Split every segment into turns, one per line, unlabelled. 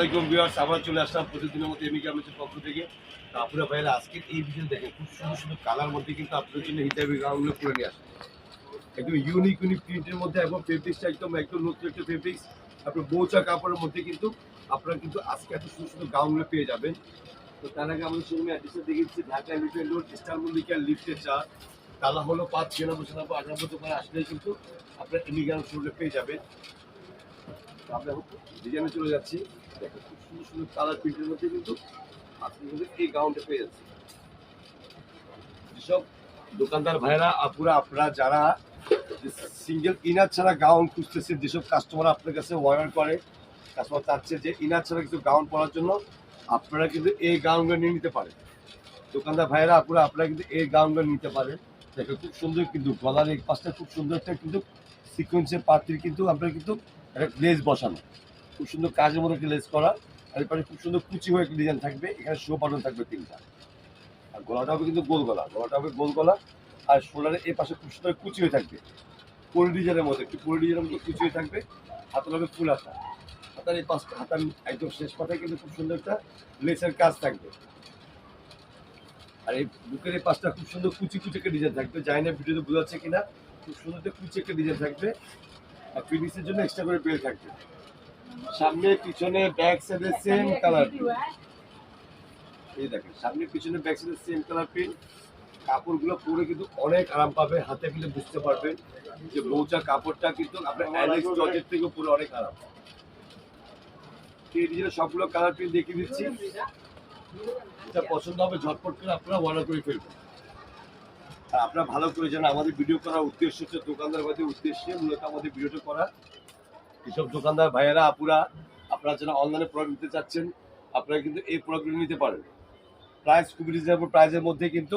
আলাইকুম ভিউয়ার্স আবার চলে আসলাম প্রতিদিনের মতো এমিকা আমাদের পক্ষ থেকে। তো আপনারা ভাইরা আজকের এই ভিডিও দেখেন খুব সুন্দর সুন্দর কালার মধ্যে কিন্তু আপনাদের জন্য হিজাবি গাউনগুলো করে নিয়ে আসে একদম ইউনিক ইউনিক প্রিন্টের মধ্যে একদম ফেব্রিক্সটা একদম একদম নতুন একটা ফেব্রিক্স আপনার বৌচা কাপড়ের মধ্যে কিন্তু আপনারা কিন্তু আজকে এত সুন্দর সুন্দর গাউনগুলো পেয়ে যাবেন। তো তার আগে আমাদের শোরুমে অ্যাড্রেসটা দেখে দিচ্ছি, Dhaka elephant road star Mallika লিফটে চা তালা হলো পাঁচ ছিয়ানব্বই সাতানব্বই আটানব্বই দোকানে আসলেই কিন্তু আপনার এমিগ্রাম শোরুমে পেয়ে যাবেন। ডিজাইনে চলে যাচ্ছি। দেখো, খুব সুন্দর সুন্দর কালার প্রিন্টের মধ্যে কিন্তু আপনি কিন্তু এই গাউনটা পেয়ে যাচ্ছেন। যেসব দোকানদার ভাইরা আপুরা, আপনারা, যারা সিঙ্গেল ইনার ছাড়া গাউন খুঁজতেছে, যেসব কাস্টমার আপনার কাছে অর্ডার করে কাস্টমার চাচ্ছে যে ইনার ছাড়া কিছু গাউন পরার জন্য, আপনারা কিন্তু এই গাউনগুলো নিয়ে নিতে পারেন। দোকানদার ভাইরা আপুরা, আপনারা কিন্তু এই গাউনগুলো নিতে পারেন। দেখো, খুব সুন্দর কিন্তু গলার এই পাশটা খুব সুন্দর একটা কিন্তু সিকোয়েন্সের পাত্রের কিন্তু আপনারা কিন্তু একটা লেস বসানো। খুব সুন্দর কাজের মতো লেস করা। আর এরপরে খুব সুন্দর কুচি হয়ে একটা ডিজাইন থাকবে। এখানে শো বাটন থাকবে তিনটা। আর গলাটা হবে কিন্তু গোল গলা। গলাটা হবে গোল গলা। আর শোল্ডারের এই পাশে খুব সুন্দর কুচি হয়ে থাকবে। পরি ডিজাইনের মতো একটু পরি ডিজাইনের মতো কুচি হয়ে থাকবে। হাতার হবে ফুল হাতা। হাতার এই পাশটা হাতার একদম শেষ পাতায় কিন্তু খুব সুন্দর একটা লেসের কাজ থাকবে। আর এই বুকের এই পাশটা খুব সুন্দর কুচি কুচি একটা ডিজাইন থাকবে। জানি না ভিডিওতে বোঝাচ্ছে কিনা। খুব সুন্দর একটা কুচি একটা ডিজাইন থাকবে। আর ফিনিশের জন্য এক্সট্রা করে বেল থাকবে। সামনে, পিছনে ব্যাক সাইডে সেম কালার এই দেখেন, সামনে, পিছনে ব্যাক সাইডে সেম কালার প্রিন্ট কাপড়গুলো পরে কিন্তু অনেক আরাম পাবে, হাতে কিন্তু বুঝতে পারবেন যে মৌচা কাপড়টা কিন্তু আপনার অ্যালেক্স জর্জের থেকে পুরো অনেক আরাম। এই ডিজাইনের সবগুলো কালার প্রিন্ট দেখিয়ে দিচ্ছি। এটা পছন্দ হবে, ঝটপট করে আপনারা অর্ডার করে ফেলবেন। আপনারা ভালো করে জানেন, আমাদের ভিডিও করার উদ্দেশ্য হচ্ছে দোকানদার ভাইদের উদ্দেশ্যে মূলত আমাদের ভিডিওটা করা। এসব দোকানদার ভাইয়েরা, আপুরা, আপনারা যারা অনলাইনে প্রোডাক্ট নিতে চাচ্ছেন, আপনারা কিন্তু এই প্রোডাক্টগুলো নিতে পারেন। প্রাইস খুবই রিজনেবল প্রাইসের মধ্যে কিন্তু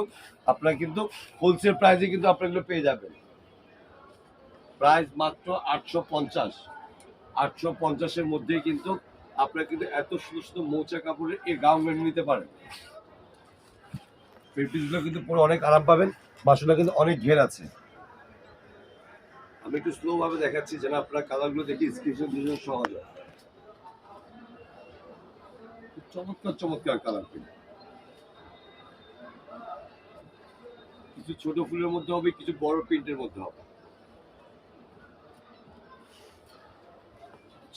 আপনারা কিন্তু হোলসেল প্রাইসে কিন্তু আপনারা এগুলো পেয়ে যাবেন। প্রাইস মাত্র আটশো পঞ্চাশ। আটশো পঞ্চাশের মধ্যেই কিন্তু আপনারা কিন্তু এত সুন্দর সুন্দর মৌচা কাপড়ের এই গাউনগুলো নিতে পারেন। পেটিসগুলো কিন্তু পুরো অনেক আরাম পাবেন। বাসনটা কিন্তু অনেক ঘের আছে। আমি একটু স্লো ভাবে দেখাচ্ছি, যেন আপনারা কালারগুলো দেখি স্ক্রিনশট দিয়ে সহজ হয়। চমৎকার চমৎকার কালার কিন্তু কিছু ছোট ফুলের মধ্যে হবে, কিছু বড় প্রিন্টের মধ্যে হবে।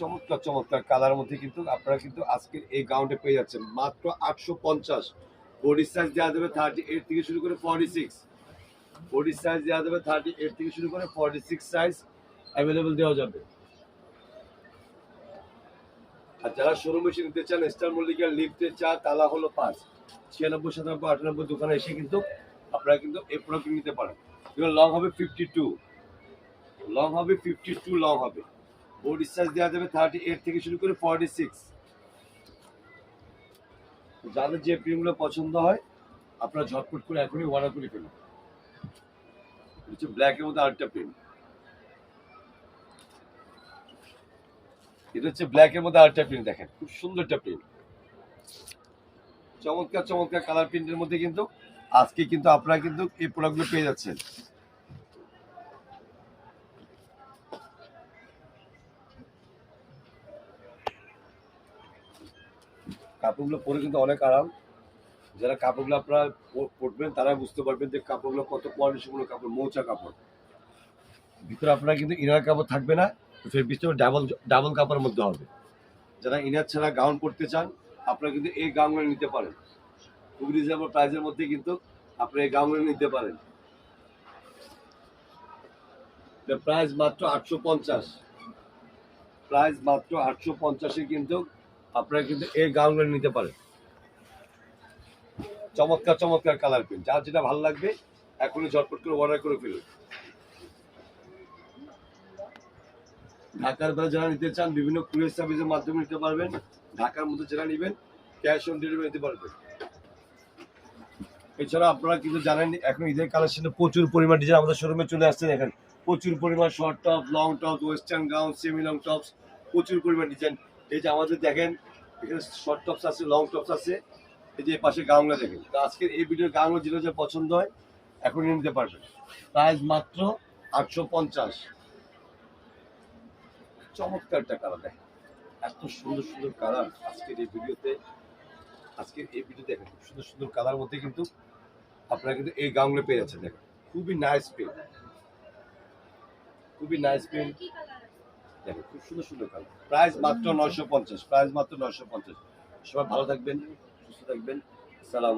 চমৎকার চমৎকার কালার মধ্যে কিন্তু আপনারা কিন্তু আজকের এই গাউনটা পেয়ে যাচ্ছেন। মাত্র আটশো পঞ্চাশ। বডি সাইজ দেওয়া যাবে থার্টি এইট থেকে শুরু করে ফর্টি সিক্স বডি সাইজ দেওয়া যাবে থার্টি এইট থেকে শুরু করে ফর্টি সিক্স সাইজ অ্যাভেলেবেল দেওয়া যাবে। আর যারা শোরুম এসে নিতে চান স্টার মল্লিকার লিফটে চা, তালা হলো পাঁচ। ছিয়ানব্বই, সাতানব্বই, আটানব্বই দোকানে এসে কিন্তু আপনারা কিন্তু এই প্রোডাক্ট নিতে পারেন। এগুলো লং হবে ফিফটি টু লং হবে ফিফটি টু লং হবে। বডি সাইজ দেওয়া যাবে থার্টি এইট থেকে শুরু করে ফর্টি সিক্স যাদের যে প্রিন্টগুলো পছন্দ হয়, আপনারা ঝটপট করে এখনই অর্ডার করে ফেলুন। হচ্ছে ব্ল্যাকের মধ্যে আরেকটা প্রিন্ট এটা হচ্ছে ব্ল্যাকের মধ্যে আরেকটা প্রিন্ট দেখেন। খুব সুন্দর একটা প্রিন্ট চমৎকার চমৎকার কালার প্রিন্টের মধ্যে কিন্তু আজকে কিন্তু আপনারা কিন্তু এই প্রোডাক্টগুলো পেয়ে যাচ্ছেন। কাপড়গুলো পরে কিন্তু অনেক আরাম। যারা কাপড়গুলো আপনারা পরবেন তারা বুঝতে পারবেন যে কাপড়গুলো কত কোয়ালিটিগুলো কাপড় মৌচা কাপড়। ভিতরে আপনারা কিন্তু ইনার কাপড় থাকবে না ফের ভিতরে ডাবল ডাবল কাপড়ের মধ্যে হবে। যারা ইনার ছাড়া গাউন পরতে চান, আপনারা কিন্তু এই গাউনগুলো নিতে পারেন। খুব রিজনেবল প্রাইসের মধ্যে কিন্তু আপনি এই গাউনগুলো নিতে পারেন। প্রাইস মাত্র আটশো পঞ্চাশ। প্রাইস মাত্র আটশো পঞ্চাশে কিন্তু আপনারা কিন্তু এই গাউনগুলো নিতে পারেন। চমৎকার চমৎকার কালার প্রিন্ট যার যেটা ভালো লাগবে, এখনই ঝটপট করে অর্ডার করে ফেলুন। ঢাকার বেলা যারা নিতে চান, বিভিন্ন কুরিয়ার সার্ভিসের মাধ্যমে নিতে পারবেন। ঢাকার মধ্যে যারা নেবেন ক্যাশ অন ডেলিভারি নিতে পারবেন। এছাড়া আপনারা কিন্তু জানেন, এখন ঈদের কালেকশনে প্রচুর পরিমাণ ডিজাইন আমাদের শোরুমে চলে আসছেন দেখেন, প্রচুর পরিমাণ short top long top western gown semi long tops প্রচুর পরিমাণ ডিজাইন এই যে আমাদের দেখেন, এখানে শর্ট টপস আছে লং টপস আছে। এই যে পাশে গাউনগুলো দেখেন। তো আজকের এই ভিডিওর গাউনগুলো যেটা যে পছন্দ হয় এখন নিতে পারবেন। প্রাইস মাত্র আটশো পঞ্চাশ। চমৎকার একটা কালার দেখেন। এত সুন্দর সুন্দর কালার আজকের এই ভিডিওতে। আজকের এই ভিডিও দেখেন, খুব সুন্দর সুন্দর কালার মধ্যে কিন্তু আপনারা কিন্তু এই গাউনগুলো পেয়ে যাচ্ছেন, দেখেন। খুবই নাইস পেন খুবই নাইস পেন দেখেন, খুব সুন্দর সুন্দর কালার প্রাইস মাত্র নয়শো পঞ্চাশ প্রাইস মাত্র নয়শো পঞ্চাশ। সবাই ভালো থাকবেন। থাকবেন। সালাম